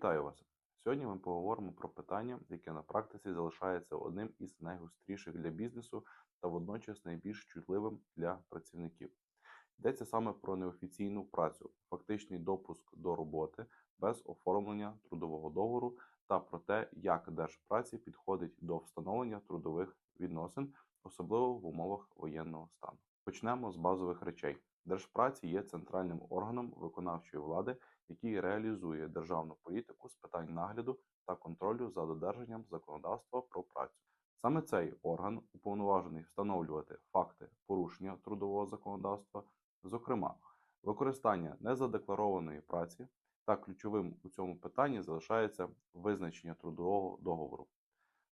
Вітаю вас! Сьогодні ми поговоримо про питання, яке на практиці залишається одним із найгостріших для бізнесу та водночас найбільш чутливим для працівників. Йдеться саме про неофіційну працю, фактичний допуск до роботи без оформлення трудового договору та про те, як Держпраці підходить до встановлення трудових відносин, особливо в умовах воєнного стану. Почнемо з базових речей. Держпраці є центральним органом виконавчої влади, який реалізує державну політику з питань нагляду та контролю за додержанням законодавства про працю. Саме цей орган уповноважений встановлювати факти порушення трудового законодавства, зокрема, використання незадекларованої праці, та ключовим у цьому питанні залишається визначення трудового договору.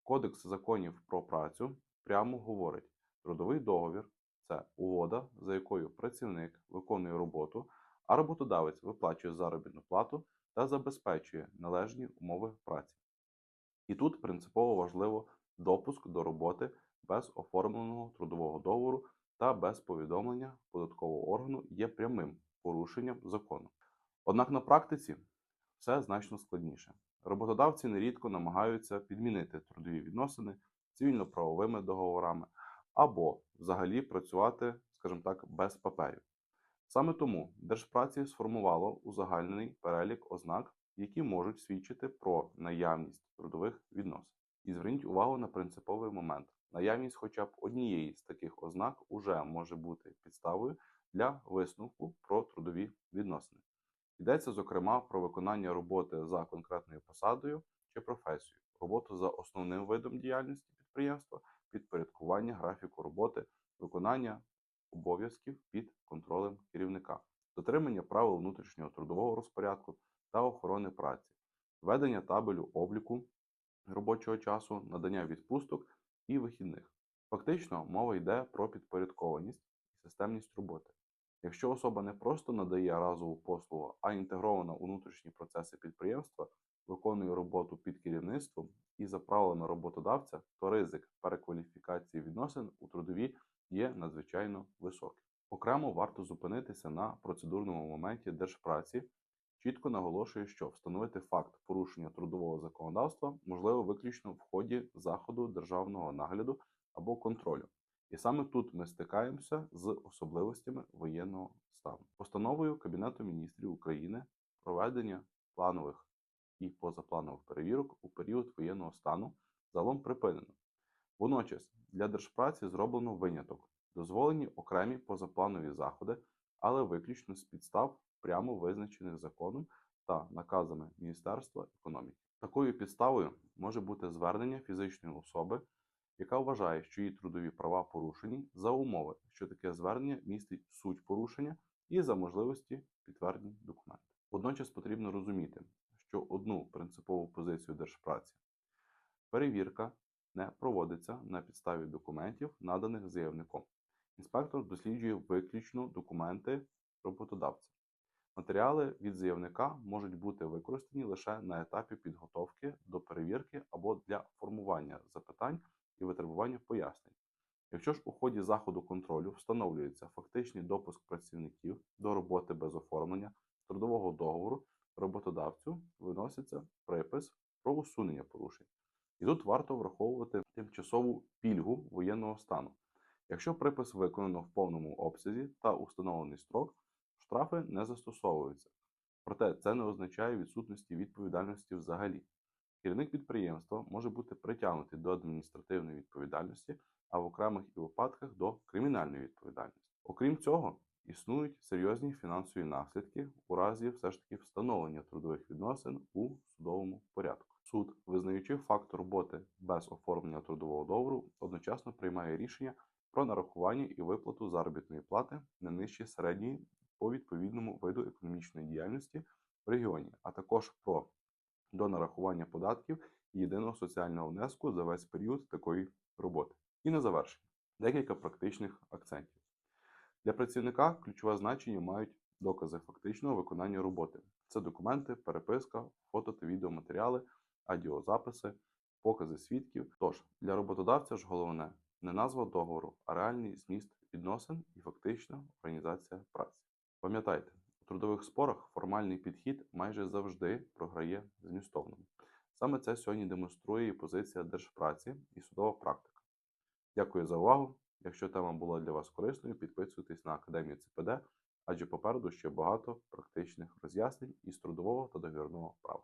Кодекс законів про працю прямо говорить, трудовий договір це угода, за якою працівник виконує роботу, а роботодавець виплачує заробітну плату та забезпечує належні умови праці. І тут принципово важливо допуск до роботи без оформленого трудового договору та без повідомлення податкового органу є прямим порушенням закону. Однак на практиці все значно складніше. Роботодавці нерідко намагаються підмінити трудові відносини цивільно-правовими договорами або взагалі працювати, скажімо так, без паперів. Саме тому Держпраці сформувало узагальнений перелік ознак, які можуть свідчити про наявність трудових відносин. І зверніть увагу на принциповий момент. Наявність хоча б однієї з таких ознак уже може бути підставою для висновку про трудові відносини. Йдеться, зокрема, про виконання роботи за конкретною посадою чи професією, роботу за основним видом діяльності підприємства, підпорядкування графіку роботи, виконання обов'язків під контролем керівника, дотримання правил внутрішнього трудового розпорядку та охорони праці, ведення табелю обліку робочого часу, надання відпусток і вихідних. Фактично, мова йде про підпорядкованість і системність роботи. Якщо особа не просто надає разову послугу, а інтегрована у внутрішні процеси підприємства, виконує роботу під керівництвом і за правилами роботодавця, то ризик перекваліфікації відносин у трудові є надзвичайно високим. Окремо варто зупинитися на процедурному моменті держпраці, чітко наголошує, що встановити факт порушення трудового законодавства можливо виключно в ході заходу державного нагляду або контролю. І саме тут ми стикаємося з особливостями воєнного стану. Постановою Кабінету міністрів України проведення планових і позапланових перевірок у період воєнного стану загалом припинено. Водночас для держпраці зроблено виняток, дозволені окремі позапланові заходи, але виключно з підстав, прямо визначених законом та наказами Міністерства економіки. Такою підставою може бути звернення фізичної особи, яка вважає, що її трудові права порушені за умови, що таке звернення містить суть порушення і за можливості підтверджень документів. Водночас потрібно розуміти, що одну принципову позицію держпраці перевірка не проводиться на підставі документів, наданих заявником. Інспектор досліджує виключно документи роботодавця. Матеріали від заявника можуть бути використані лише на етапі підготовки до перевірки або для формування запитань і витребування пояснень. Якщо ж у ході заходу контролю встановлюється фактичний допуск працівників до роботи без оформлення трудового договору, роботодавцю виноситься припис про усунення порушень. І тут варто враховувати тимчасову пільгу воєнного стану. Якщо припис виконано в повному обсязі та установлений строк, штрафи не застосовуються. Проте це не означає відсутності відповідальності взагалі. Керівник підприємства може бути притягнутий до адміністративної відповідальності, а в окремих і випадках до кримінальної відповідальності. Окрім цього, існують серйозні фінансові наслідки у разі все ж таки встановлення трудових відносин у судовому порядку. Суд, визнаючи факт роботи без оформлення трудового договору, одночасно приймає рішення про нарахування і виплату заробітної плати не нижче середньої по відповідному виду економічної діяльності в регіоні, а також про до нарахування податків і єдиного соціального внеску за весь період такої роботи. І на завершення декілька практичних акцентів. Для працівника ключове значення мають докази фактичного виконання роботи. Це документи, переписка, фото та відеоматеріали, аудіозаписи, покази свідків. Тож для роботодавця ж головне не назва договору, а реальний зміст відносин і фактична організація праці. Пам'ятайте, у трудових спорах формальний підхід майже завжди програє змістовному. Саме це сьогодні демонструє і позиція держпраці і судова практика. Дякую за увагу. Якщо тема була для вас корисною, підписуйтесь на Академію ЦПД, адже попереду ще багато практичних роз'яснень із трудового та договірного права.